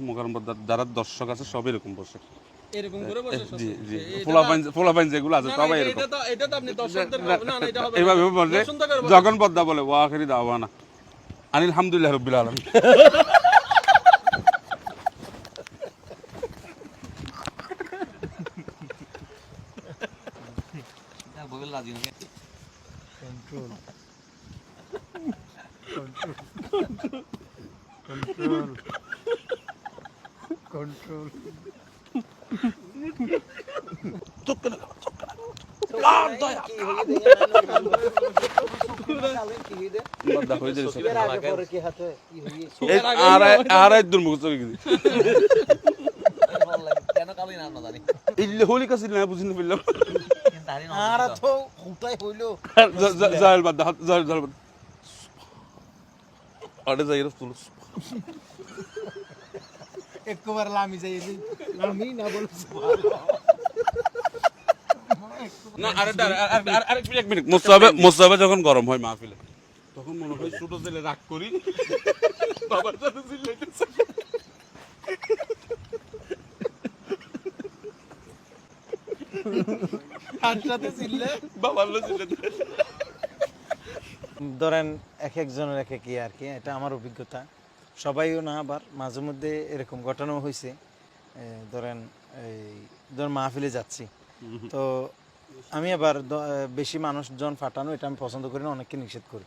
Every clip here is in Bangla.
মোকারম যারা দর্শক আছে সব এরকম বসে। এরকম করে বসে জি জি। পোলাপাইন পোলাপাইন যেগুলো আছে না, না, সবাই এরকম। এটা তো- এটা তো আপনি দর্শকদের না, না, এটা হবে এইভাবে বলে সুন্দর করে পদ্মা বলে ওয়া আখিরি দাওয়ানা। আনিল হামদুলিল্লাহ রব্বিল আলামিন। কন্ট্রোল কন্ট্রোল কন্ট্রোল পদ্মা হয়ে যাবে সব। কি হাতে কি হইয়ে এই আড়াই আড়াই দূর মুখ চলে গেছে কেন কালি না না জানি ইল্লে হোলি কাছিল না বুঝিনি না আর তো হুটাই হইল জাহেল বাদ জাহেল বাদ আরে যাই রসুল একবার লামি যাই লামি না বলছি না আরে আরে এক মিনিট। মুসাবে মুসাবে যখন গরম হয় মাহফিলে তখন মনে হয় ছোট ছেলে রাগ করি। বাবার সাথে ধরেন এক একজনের এক এক ইয়ে আর কি এটা আমার অভিজ্ঞতা। সবাইও না আবার মাঝে মধ্যে এরকম ঘটনাও হয়েছে। ধরেন এই ধরেন মাহফিলে যাচ্ছি। তো আমি আবার বেশি মানুষজন ফাটানো এটা আমি পছন্দ করি না অনেককে নিষেধ করি।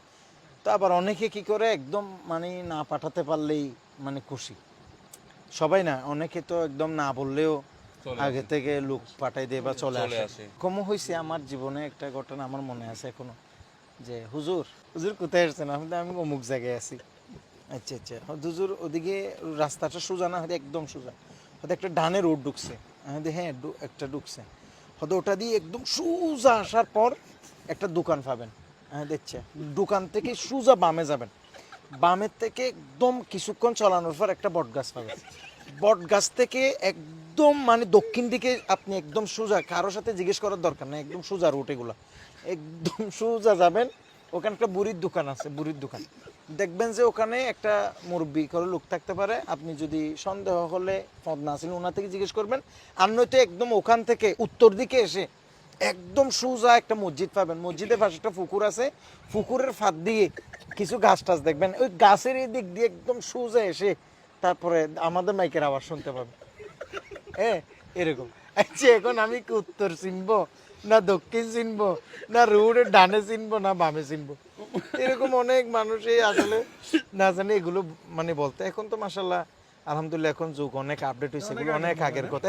তো আবার অনেকে কি করে একদম মানে না পাঠাতে পারলেই মানে খুশি। সবাই না অনেকে তো একদম না বললেও আগে থেকে লোক পাঠাই দিয়ে বা চলে আসে। কমও হয়েছে আমার জীবনে একটা ঘটনা আমার মনে আছে এখনও যে হুজুর হুজুর কোথায় আসছেন? আমি তো আমি অমুক জায়গায় আছি। আচ্ছা আচ্ছা। হুজুর ওদিকে রাস্তাটা সোজা না, হয়তো একদম সোজা। হয়তো একটা ডানে রোড ঢুকছে। হ্যাঁ একটা ঢুকছে। হয়তো ওটা দিয়ে একদম সোজা আসার পর একটা দোকান পাবেন। হ্যাঁ দেখছে। দোকান থেকে সোজা বামে যাবেন। বামের থেকে একদম কিছুক্ষণ চালানোর পর একটা বট গাছ পাবেন। বট গাছ থেকে একদম মানে দক্ষিণ দিকে আপনি একদম সোজা কারোর সাথে জিজ্ঞেস করার দরকার নেই, একদম সোজা রুট এগুলো। একদম সোজা যাবেন ওখানে একটা বুড়ির দোকান আছে, বুড়ির দোকান। দেখবেন যে ওখানে একটা মুরব্বী করে লোক থাকতে পারে, আপনি যদি সন্দেহ হলে পদ না ছিলেন ওনার থেকে জিজ্ঞেস করবেন। আর নয়তো একদম ওখান থেকে উত্তর দিকে এসে একদম সোজা একটা মসজিদ পাবেন। মসজিদের পাশে একটা পুকুর আছে। পুকুরের ফাঁদ দিয়ে কিছু গাছ টাছ দেখবেন। ওই গাছের এই দিক দিয়ে একদম সোজা এসে তারপরে আমাদের মাইকের আওয়াজ শুনতে পাবেন। হ্যাঁ এরকম। আচ্ছা এখন আমি কি উত্তর চিনবো? না দক্ষিণ চিনবো না রোডের ডানে চিনবো না বামে চিনবো। এরকম অনেক মানুষই আসলে না জানি এগুলো মানে বলতে এখন তো মাসাল্লাহ আলহামদুলিল্লাহ এখন যুগ অনেক আপডেট হয়েছে এগুলো অনেক আগের কথা।